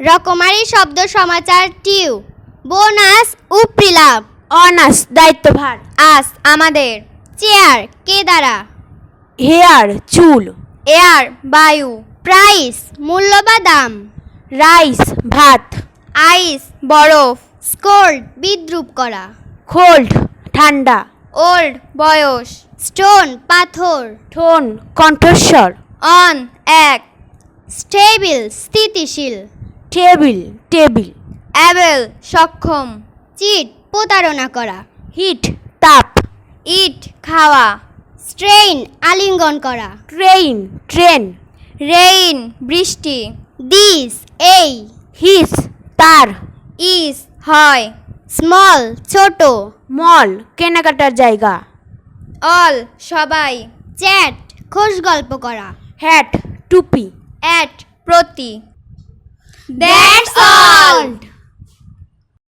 রকমারি শব্দ সমাচার টিউ। Bonus উপরিলাভ honours দায়িত্বভার। আস আমাদের। চেয়ার কে দ্বারা? হেয়ার চুল। এয়ার বায়ু। প্রাইস মূল্য বা দাম? রাইস ভাত। আইস বরফ। স্কোল্ড বিদ্রুপ করা। খোল্ড ঠান্ডা। ওল্ড বয়স। স্টোন পাথর। ঠোন কণ্ঠস্বর। অন এক। স্টেবিল স্থিতিশীল। Table table. অ্যাবেল সক্ষম। চিট প্রতারণা করা। হিট তাপ। ইট খাওয়া। স্ট্রেইন আলিঙ্গন করা। Train train. রেইন বৃষ্টি। দিস এই। হিস তার। ইস হয়। স্মল ছোট। মল কেনাকাটার জায়গা। অল সবাই। চ্যাট খোশ গল্প করা। হ্যাট টুপি। অ্যাট প্রতি। That's all.